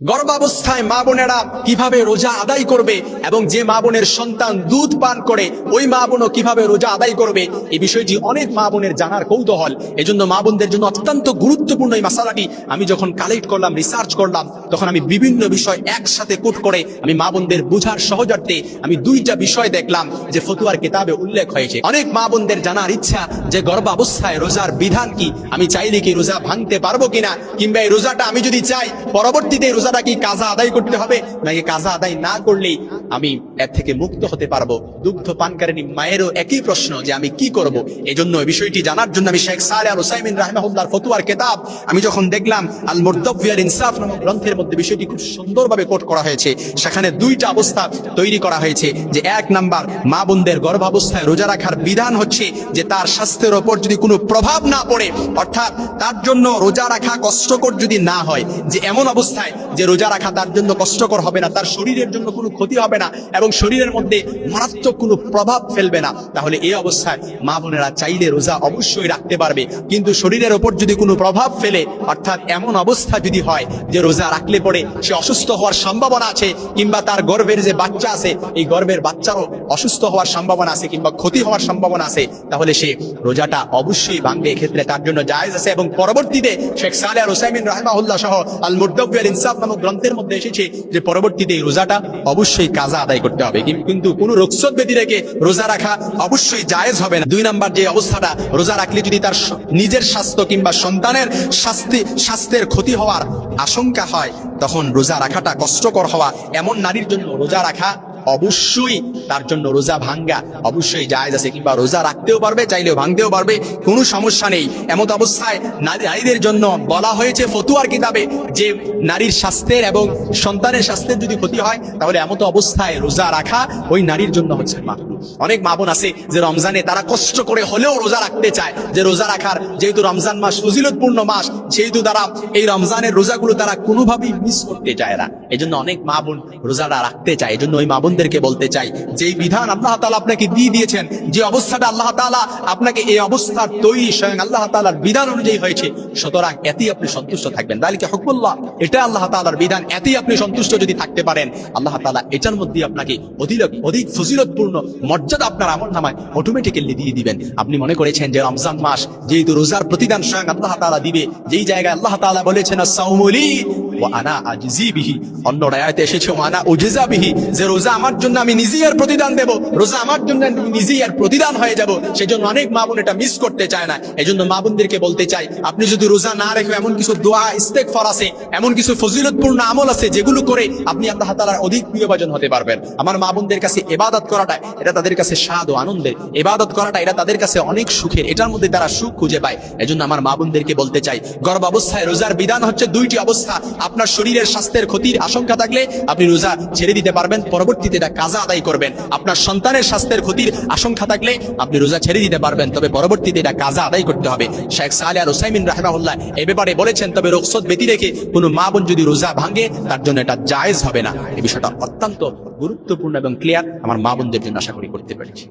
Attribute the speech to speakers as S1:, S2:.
S1: গর্ভাবস্থায় মা বোনেরা কীভাবে রোজা আদায় করবে এবং যে মা বোনের সন্তান দুধ পান করে, ওই মা বোনও কীভাবে রোজা আদায় করবে? এই বিষয়টি অনেক মা বোনের জানার কৌতূহল। এজন্য মা বোনদের জন্য অত্যন্ত গুরুত্বপূর্ণ এই মশালাটি আমি যখন কালেক্ট করলাম রিসার্চ করলাম, তখন আমি বিভিন্ন বিষয় একসাথে কোট করে আমি মা বোনদের বুঝার সহজার্থে আমি দুইটা বিষয় দেখলাম যে ফতুয়ার কিতাবে উল্লেখ হয়েছে। অনেক মা বোনদের জানার ইচ্ছা যে গর্ভাবস্থায় রোজার বিধান কি? আমি চাইলে কি রোজা ভাঙতে পারব কিনা? কিংবা এই রোজাটা আমি যদি চাই, পরবর্তীতে এই রোজাটা কি কাজা আদায় করতে হবে? নাকি কাজা আদায় না করলেই আমি এর থেকে মুক্ত হতে পারব? দুগ্ধ পানকারিনী মায়েরও একই প্রশ্ন যে আমি কি করব? এজন্য এই বিষয়টি জানার জন্য আমি শেখ সালে আল ওসাইমিন রাহমাহুল্লাহর ফতুয়ার কেতাব আমি যখন দেখলাম, আল মুরতাবিয়াল ইনসাফ নামক গ্রন্থের মধ্যে বিষয়টি খুব সুন্দরভাবে কোট করা হয়েছে। সেখানে দুইটা অবস্থা তৈরি করা হয়েছে যে এক নাম্বার, মা বোনদের গর্ভাবস্থায় রোজা রাখার বিধান হচ্ছে যে তার স্বাস্থ্যের ওপর যদি কোনো প্রভাব না পড়ে, অর্থাৎ তার জন্য রোজা রাখা কষ্টকর যদি না হয়, যে এমন অবস্থায় যে রোজা রাখা তার জন্য কষ্টকর হবে না, তার শরীরের জন্য কোনো ক্ষতি হবে না এবং শরীরের মধ্যে মারাত্মক কোনো প্রভাব ফেলবে না। তাহলে এই অবস্থায় মা বোনেরা চাইলে রোজা অবশ্যই রাখতে পারবে। কিন্তু শরীরের ওপর যদি কোনো প্রভাব ফেলে, অর্থাৎ এমন অবস্থা যদি হয় যে রোজা রাখলে পরে সে অসুস্থ হওয়ার সম্ভাবনা আছে কিংবা তার গর্ভের যে বাচ্চা আছে, এই গর্ভের বাচ্চারও অসুস্থ হওয়ার সম্ভাবনা আছে কিংবা ক্ষতি হওয়ার সম্ভাবনা আছে, তাহলে সে রোজাটা অবশ্যই ভাঙবে। এক্ষেত্রে তার জন্য জায়েজ আছে এবং পরবর্তীতে শেখ সালে আর হোসাইমিন রহমাউল্লাহ সহ আল মুরদ্দাবিয়াল ইনসাফ নামক গ্রন্থের মধ্যে এসেছে যে পরবর্তীতে এই রোজাটা অবশ্যই কাজা আদায় করতে হবে। কিন্তু কোনো রোগসত ব্যতি রেখে রোজা রাখা অবশ্যই জায়েজ হবে না। দুই নাম্বার যে অবস্থাটা, রোজা রাখলে যদি তার নিজের স্বাস্থ্য কিংবা সন্তানের স্বাস্থ্য স্বাস্থ্যের ক্ষতি হওয়ার আশঙ্কা হয়, তখন রোজা রাখাটা কষ্টকর হওয়া, এমন নারীর জন্য রোজা রাখা অবশ্যই তার জন্য রোজা ভাঙ্গা, অবশ্যই জায়েজ আছে কিংবা রোজা রাখতেও পারবে, চাইলেও ভাঙতেও পারবে, কোনো সমস্যা নেই। এমত অবস্থায় নারী- নারীদের জন্য বলা হয়েছে ফতুয়ার কিতাবে যে নারীর স্বাস্থ্যের এবং সন্তানের স্বাস্থ্যের যদি ক্ষতি হয়, তাহলে এমত অবস্থায় রোজা রাখা ওই নারীর জন্য হচ্ছে মাকরু অনেক মা বোন আছে যে রমজানে তারা কষ্ট করে হলেও রোজা রাখতে চায়, যে রোজা রাখার যেহেতু রমজান মাস ফজিলতপূর্ণ মাস, সেহেতু তারা এই রমজানের রোজাগুলো তারা কোনোভাবেই মিস করতে চায় না। এই অনেক মা বোন রোজাটা রাখতে চায়। এই জন্য ওই মা বোনদেরকে বলতে চাই। যে বিধান আল্লাহ তালা আপনাকে দিয়ে দিয়েছেন, যে অবস্থাটা আল্লাহ তালা আপনাকে এই অবস্থার তৈরি স্বয়ং আল্লাহ তালার বিধান অনুযায়ী হয়েছে, সুতরাং এতেই আপনি সন্তুষ্ট থাকবেন। তাহলে হকবুল্লাহ এটা আল্লাহ তালার বিধান, এতেই আপনি সন্তুষ্ট যদি থাকতে পারেন। আল্লাহ তালা এটার মধ্যে আপনাকে অধিক অধিক ফজিলতপূর্ণ মর্যাদা আপনার আমল নামায় অটোমেটিক্যালি দিয়ে দিবেন। আপনি মনে করেছেন যে রমজান মাস যেহেতু রোজার প্রতিদান স্বয়ং আল্লাহ তালা দিবে, যেই জায়গায় আল্লাহ তালা বলেছেন আপনি যদি রোজা না রেখে এমন কিছু দোয়া, ইস্তেগফার আছে, এমন কিছু ফজিলতপূর্ণ আমল আছে, যেগুলো করে আপনি আল্লাহ তাআলার অধিক প্রিয়ভাজন হতে পারবেন। আমার মা বোনদের কাছে ইবাদত করাটা, এটা তাদের কাছে স্বাদ ও আনন্দের। ইবাদত করাটা এটা তাদের কাছে অনেক সুখের, এটার মধ্যে তারা সুখ খুঁজে পায়। এজন্য আমার মা বোনদেরকে বলতে চাই, গর্ভাবস্থায় রোজার বিধান হচ্ছে দুইটি অবস্থা। আপনার শরীরের স্বাস্থ্যের ক্ষতির আশঙ্কা থাকলে আপনি রোজা ছেড়ে দিতে পারবেন, পরবর্তীতে এটা কাজা আদায় করবেন। আপনার সন্তানের স্বাস্থ্যের ক্ষতির আশঙ্কা থাকলে আপনি রোজা ছেড়ে দিতে পারবেন, তবে পরবর্তীতে এটা কাজা আদায় করতে হবে। শেখ সালে আর ওসাইমিন এই ব্যাপারে বলেছেন, তবে রোগসত ব্যতি রেখে কোনো মা বোন যদি রোজা ভাঙে, তার জন্য এটা জায়েজ হবে না। এই বিষয়টা অত্যন্ত গুরুত্বপূর্ণ এবং ক্লিয়ার আমার মা বোনদের জন্য আশা করি করতে পেরেছি।